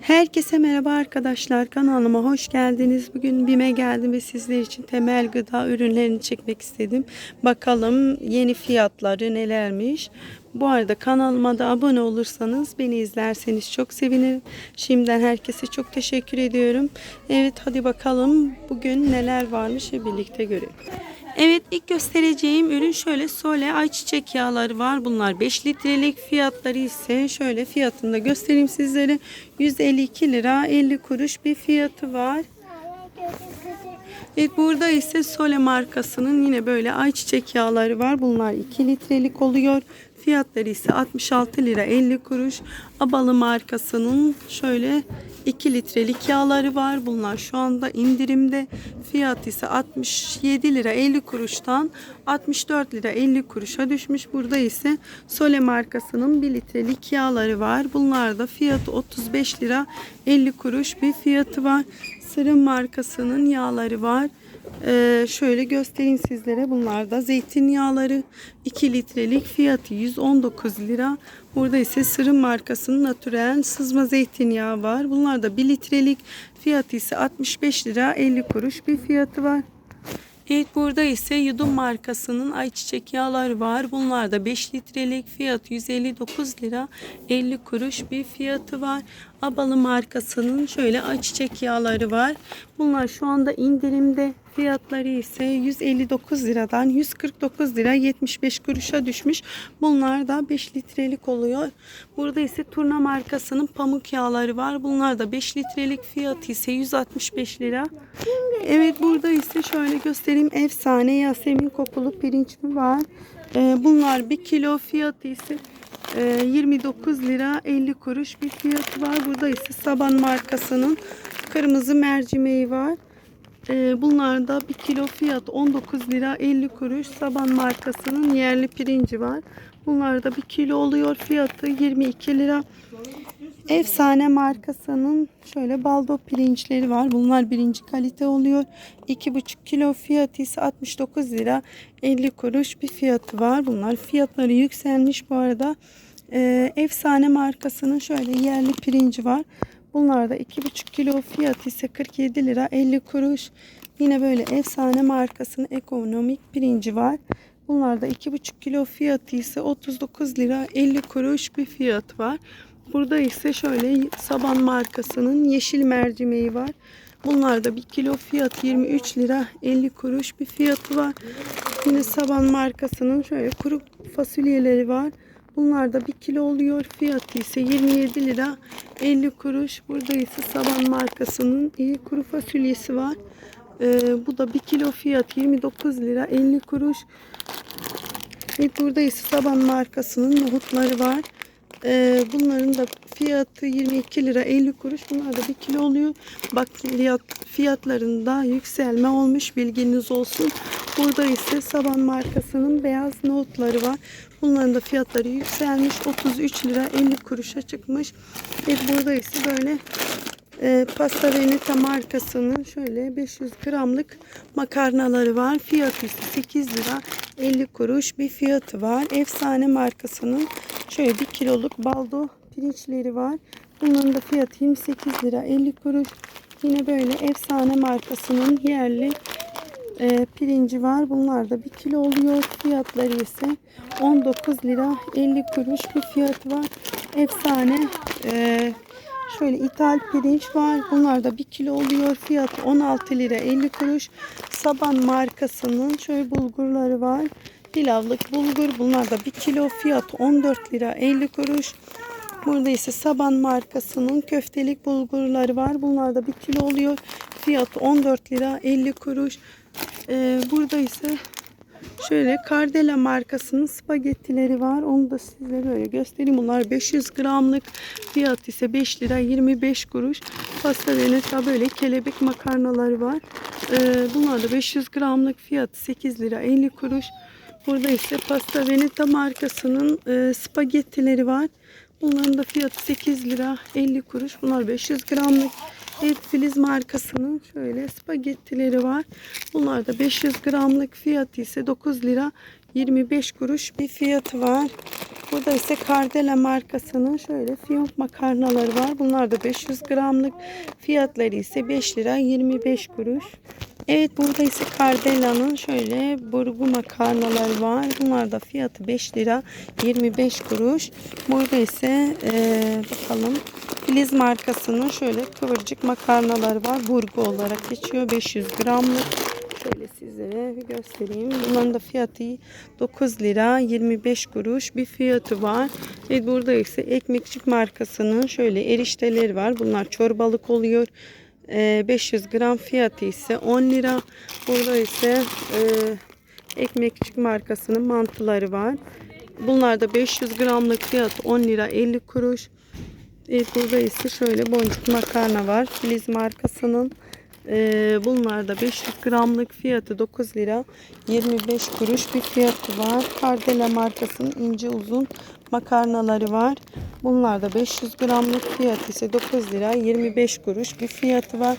Herkese merhaba arkadaşlar. Kanalıma hoş geldiniz. Bugün BİM'e geldim ve sizler için temel gıda ürünlerini çekmek istedim. Bakalım yeni fiyatları nelermiş. Bu arada kanalıma da abone olursanız beni izlerseniz çok sevinirim. Şimdiden herkese çok teşekkür ediyorum. Evet hadi bakalım bugün neler varmış birlikte görelim. Evet ilk göstereceğim ürün şöyle Sole ayçiçek yağları var. Bunlar 5 litrelik fiyatları ise şöyle fiyatını da göstereyim sizlere. 152 lira 50 kuruş bir fiyatı var. Evet burada ise Sole markasının yine böyle ayçiçek yağları var. Bunlar 2 litrelik oluyor. Fiyatları ise 66 lira 50 kuruş. Abalı markasının şöyle 2 litrelik yağları var. Bunlar şu anda indirimde. Fiyat ise 67 lira 50 kuruştan 64 lira 50 kuruşa düşmüş. Burada ise Sole markasının 1 litrelik yağları var. Bunlar da fiyatı 35 lira 50 kuruş bir fiyatı var. Sırım markasının yağları var. Ee, şöyle göstereyim sizlere. Bunlar da zeytinyağları 2 litrelik fiyatı 119 lira. Burada ise Sırım markasının natürel sızma zeytinyağı var. Bunlar da 1 litrelik fiyatı ise 65 lira 50 kuruş bir fiyatı var. Evet burada ise Yudum markasının ayçiçek yağları var. Bunlar da 5 litrelik fiyat 159 lira 50 kuruş bir fiyatı var. Abalı markasının şöyle ayçiçek yağları var. Bunlar şu anda indirimde. Fiyatları ise 159 liradan 149 lira 75 kuruşa düşmüş. Bunlar da 5 litrelik oluyor. Burada ise Turna markasının pamuk yağları var. Bunlar da 5 litrelik fiyatı ise 165 lira. Evet burada ise şöyle göstereyim. Efsane Yasemin kokulu pirinç mi var? Ee, bunlar 1 kilo fiyatı ise 29 lira 50 kuruş bir fiyatı var. Burada ise Saban markasının kırmızı mercimeği var. Ee, bunlar da 1 kilo fiyat 19 lira 50 kuruş. Saban markasının yerli pirinci var. Bunlar da 1 kilo oluyor. Fiyatı 22 lira. Efsane markasının şöyle baldo pirinçleri var. Bunlar birinci kalite oluyor. 2,5 kilo fiyatı ise 69 lira 50 kuruş bir fiyatı var. Bunlar fiyatları yükselmiş bu arada. Ee, efsane markasının şöyle yerli pirinci var. Bunlar da 2,5 kilo fiyatı ise 47 lira 50 kuruş. Yine böyle efsane markasının ekonomik pirinci var. Bunlar da 2,5 kilo fiyatı ise 39 lira 50 kuruş bir fiyat var. Burada ise şöyle Saban markasının yeşil mercimeği var. Bunlar da 1 kilo fiyat 23 lira 50 kuruş bir fiyatı var. Yine Saban markasının şöyle kuru fasulyeleri var. Bunlar da 1 kilo oluyor. Fiyatı ise 27 lira 50 kuruş. Burada ise Saban markasının iyi kuru fasulyesi var. Ee, bu da 1 kilo fiyat 29 lira 50 kuruş. Ve burada ise Saban markasının nohutları var. Ee, bunların da fiyatı 22 lira 50 kuruş. Bunlar da 1 kilo oluyor. Bakliyat fiyatlarında yükselme olmuş bilginiz olsun. Burada ise Saban markasının beyaz nohutları var. Bunların da fiyatları yükselmiş. 33 lira 50 kuruşa çıkmış. Ve burada ise böyle e, Pasta Veneta markasının şöyle 500 gramlık makarnaları var. Fiyatı ise 8 lira 50 kuruş bir fiyatı var. Efsane markasının şöyle 1 kiloluk baldo pirinçleri var. Bunların da fiyatı 28 lira 50 kuruş. Yine böyle efsane markasının yerli e, pirinci var. Bunlar da 1 kilo oluyor. Fiyatları ise 19 lira 50 kuruş bir fiyatı var. Efsane e, şöyle ithal pirinç var. Bunlar da 1 kilo oluyor. Fiyatı 16 lira 50 kuruş. Saban markasının şöyle bulgurları var. Pilavlık bulgur. Bunlar da 1 kilo fiyat 14 lira 50 kuruş. Burada ise Saban markasının köftelik bulgurları var. Bunlar da 1 kilo oluyor. Fiyatı 14 lira 50 kuruş. Ee, burada ise şöyle Cardella markasının spagettileri var. Onu da size böyle göstereyim. Bunlar 500 gramlık. Fiyat ise 5 lira 25 kuruş. Pasta Veneta böyle kelebek makarnaları var. Ee, bunlar da 500 gramlık. Fiyatı 8 lira 50 kuruş. Burada ise Pasta Veneta markasının e, spagettileri var. Bunların da fiyatı 8 lira 50 kuruş. Bunlar 500 gramlık. Filiz markasının şöyle spagettileri var. Bunlar da 500 gramlık fiyatı ise 9 lira 25 kuruş bir fiyatı var. burada ise Cardella markasının şöyle fiyonk makarnaları var. Bunlar da 500 gramlık. Fiyatları ise 5 lira 25 kuruş. Evet burada ise Cardella'nın şöyle burgu makarnaları var. Bunlar da fiyatı 5 lira 25 kuruş. Burada ise eee, bakalım Filiz markasının şöyle kıvırcık makarnaları var. Burgu olarak geçiyor. 500 gramlık. Şöyle sizlere göstereyim. Bunların da fiyatı 9 lira 25 kuruş bir fiyatı var. Ve burada ise ekmekçik markasının şöyle erişteleri var. Bunlar çorbalık oluyor. Ee, 500 gram fiyatı ise 10 lira. Burada ise e, ekmekçik markasının mantıları var. Bunlar da 500 gramlık fiyatı 10 lira 50 kuruş. Evet, burada ise şöyle boncuk makarna var. Filiz markasının. Ee, bunlar da 500 gramlık fiyatı 9 lira 25 kuruş bir fiyatı var. Cardella markasının ince uzun makarnaları var. Bunlar da 500 gramlık fiyatı ise 9 lira 25 kuruş bir fiyatı var.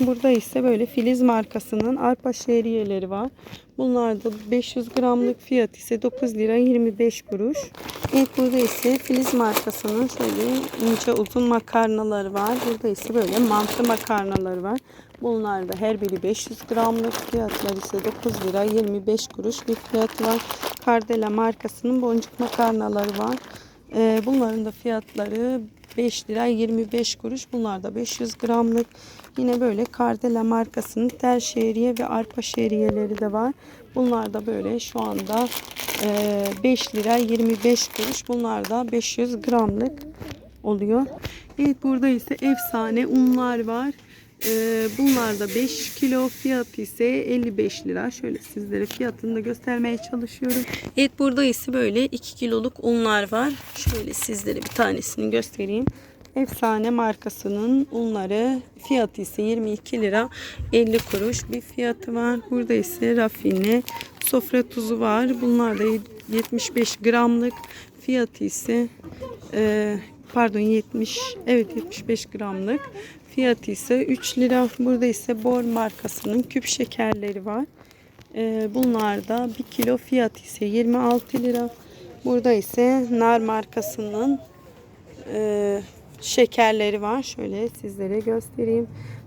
Burada ise böyle Filiz markasının arpa şehriyeleri var. Bunlar da 500 gramlık fiyat ise 9 lira 25 kuruş. Evet burada ise Filiz markasının şöyle ince uzun makarnaları var. Burada ise böyle mantı makarnaları var. Bunlar da her biri 500 gramlık fiyatları ise 9 lira 25 kuruş bir fiyatı var. Cardella markasının boncuk makarnaları var. Ee, bunların da fiyatları 5 lira 25 kuruş. Bunlar da 500 gramlık. Yine böyle Cardella markasının tel şehriye ve arpa şehriyeleri de var. Bunlar da böyle şu anda e, 5 lira 25 kuruş. Bunlar da 500 gramlık oluyor. Evet burada ise efsane unlar var. Ee, bunlar da 5 kilo fiyatı ise 55 lira. Şöyle sizlere fiyatını da göstermeye çalışıyorum. Evet burada ise böyle 2 kiloluk unlar var. Şöyle sizlere bir tanesini göstereyim. Efsane markasının unları fiyatı ise 22 lira 50 kuruş bir fiyatı var. Burada ise rafine sofra tuzu var. Bunlar da 75 gramlık fiyatı ise e, pardon 70 evet 75 gramlık fiyatı ise 3 lira. Burada ise Bor markasının küp şekerleri var. E, bunlar da 1 kilo fiyatı ise 26 lira. Burada ise Nar markasının e, şekerleri var. Şöyle sizlere göstereyim.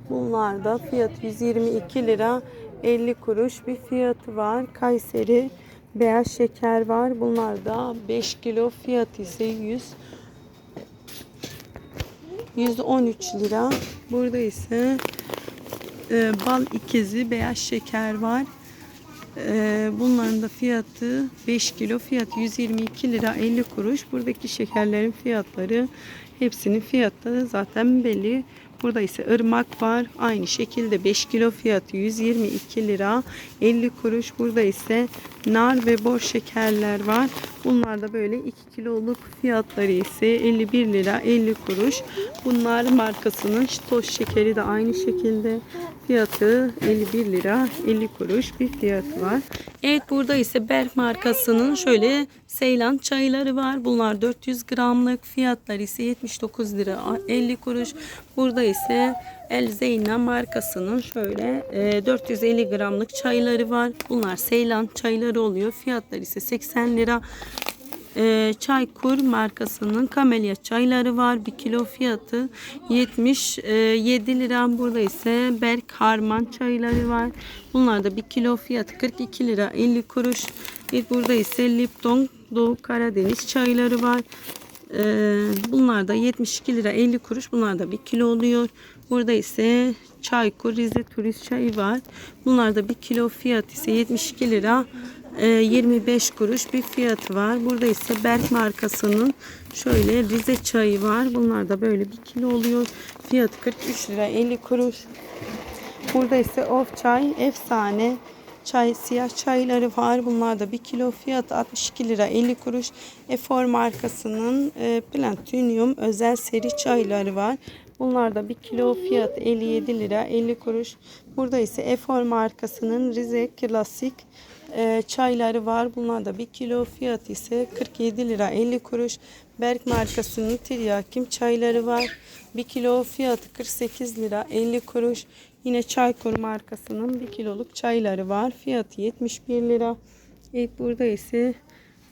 Bunlar da fiyat 122 lira 50 kuruş bir fiyatı var. Kayseri beyaz şeker var. Bunlar da 5 kilo fiyatı ise 100 113 lira. Burada ise e, bal ikizi beyaz şeker var. E, bunların da fiyatı 5 kilo fiyat 122 lira 50 kuruş. Buradaki şekerlerin fiyatları hepsinin fiyatı zaten belli. Burada ise ırmak var. Aynı şekilde 5 kilo fiyatı 122 lira 50 kuruş. Burada ise nar ve bor şekerler var. Bunlar da böyle 2 kiloluk fiyatları ise 51 lira 50 kuruş. Bunlar markasının toz şekeri de aynı şekilde fiyatı 51 lira 50 kuruş bir fiyatı var. Evet burada ise Berk markasının şöyle Seylan çayları var. Bunlar 400 gramlık fiyatları ise 79 lira 50 kuruş. Burada ise El Zeyna markasının şöyle e, 450 gramlık çayları var. Bunlar Seylan çayları oluyor. Fiyatları ise 80 lira. E, Çaykur markasının kamelya çayları var. 1 kilo fiyatı 77 lira. Burada ise Berk Harman çayları var. Bunlar da 1 kilo fiyatı 42 lira 50 kuruş. Bir burada ise Lipton Doğu Karadeniz çayları var. Ee, bunlar da 72 lira 50 kuruş. Bunlar da 1 kilo oluyor. Burada ise Çaykur Rize Turist çayı var. Bunlar da 1 kilo fiyat ise 72 lira e, 25 kuruş bir fiyatı var. Burada ise Berk markasının şöyle Rize çayı var. Bunlar da böyle 1 kilo oluyor. Fiyatı 43 lira 50 kuruş. Burada ise of çay efsane çay siyah çayları var. Bunlar da 1 kilo fiyatı 62 lira 50 kuruş. Efor markasının e, Platinum özel seri çayları var. Bunlar da 1 kilo fiyat 57 lira 50 kuruş. Burada ise Efor markasının Rize Klasik e, çayları var. Bunlar da 1 kilo fiyat ise 47 lira 50 kuruş. Berk markasının Tiryakim çayları var. 1 kilo fiyatı 48 lira 50 kuruş. Yine Çaykur markasının 1 kiloluk çayları var. Fiyatı 71 lira. Evet burada ise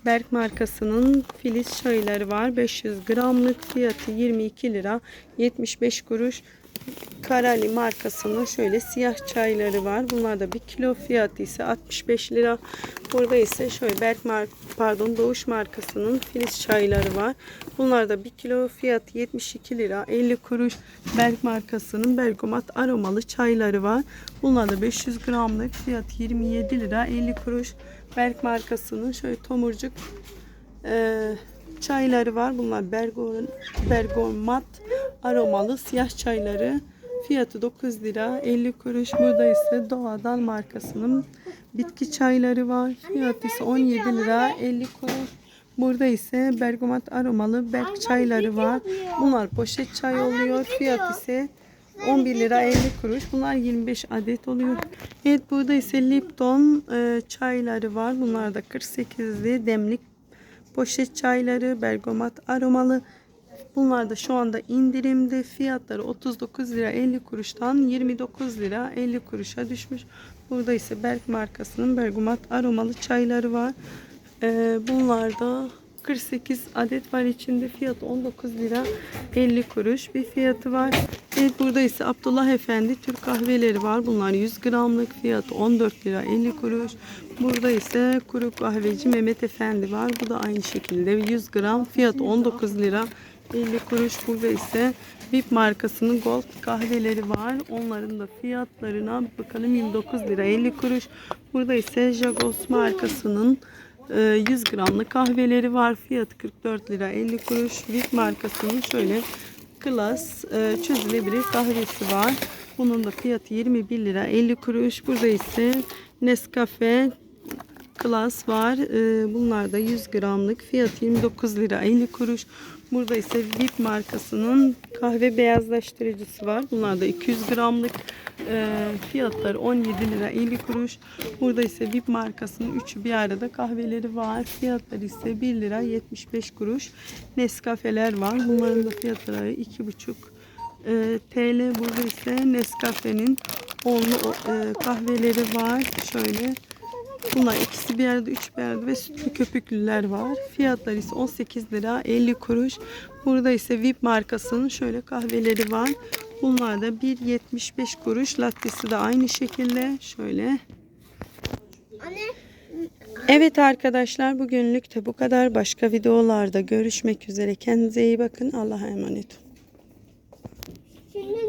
Berk markasının filiz çayları var. 500 gramlık fiyatı 22 lira 75 kuruş. Karali markasının şöyle siyah çayları var. Bunlar da 1 kilo fiyatı ise 65 lira. Burada ise şöyle Berk mark pardon Doğuş markasının filiz çayları var. Bunlar da 1 kilo fiyatı 72 lira 50 kuruş. Berk markasının bergamat aromalı çayları var. Bunlar da 500 gramlık fiyat 27 lira 50 kuruş. Berk markasının şöyle tomurcuk e, çayları var. Bunlar bergon, bergamat aromalı siyah çayları. Fiyatı 9 lira 50 kuruş. Burada ise Doğadan markasının bitki çayları var. Fiyatı ise 17 lira 50 kuruş. Burada ise bergamat aromalı berk çayları var. Bunlar poşet çay oluyor. Fiyat ise 11 lira 50 kuruş. Bunlar 25 adet oluyor. Evet burada ise Lipton e, çayları var. Bunlar da 48'li demlik poşet çayları, bergamat aromalı. Bunlar da şu anda indirimde. Fiyatları 39 lira 50 kuruştan 29 lira 50 kuruşa düşmüş. Burada ise Berk markasının bergamat aromalı çayları var. Ee, bunlar da 48 adet var içinde. Fiyatı 19 lira 50 kuruş bir fiyatı var. Evet burada ise Abdullah Efendi Türk kahveleri var. Bunlar 100 gramlık fiyatı 14 lira 50 kuruş. Burada ise kuru kahveci Mehmet Efendi var. Bu da aynı şekilde 100 gram fiyatı 19 lira 50 kuruş. Burada ise VIP markasının Gold kahveleri var. Onların da fiyatlarına bakalım 29 lira 50 kuruş. Burada ise Jagos markasının 100 gramlık kahveleri var. Fiyatı 44 lira 50 kuruş. VIP markasının şöyle klas e, çözülebilir kahvesi var. Bunun da fiyatı 21 lira 50 kuruş. Burada ise Nescafe Klas var. Ee, Bunlar da 100 gramlık. Fiyatı 29 lira 50 kuruş. Burada ise VIP markasının kahve beyazlaştırıcısı var. Bunlar da 200 gramlık. Ee, Fiyatları 17 lira 50 kuruş. Burada ise VIP markasının üçü bir arada kahveleri var. Fiyatları ise 1 lira 75 kuruş. Nescafeler var. Bunların da fiyatları 2,5 e, TL. Burada ise Nescafe'nin onlu e, kahveleri var. Şöyle Bunlar ikisi bir yerde, üç bir yerde ve sütlü köpüklüler var. Fiyatları ise 18 lira 50 kuruş. Burada ise VIP markasının şöyle kahveleri var. Bunlar da 1.75 kuruş. Lattesi de aynı şekilde. Şöyle. Evet arkadaşlar bugünlük de bu kadar. Başka videolarda görüşmek üzere. Kendinize iyi bakın. Allah'a emanet olun.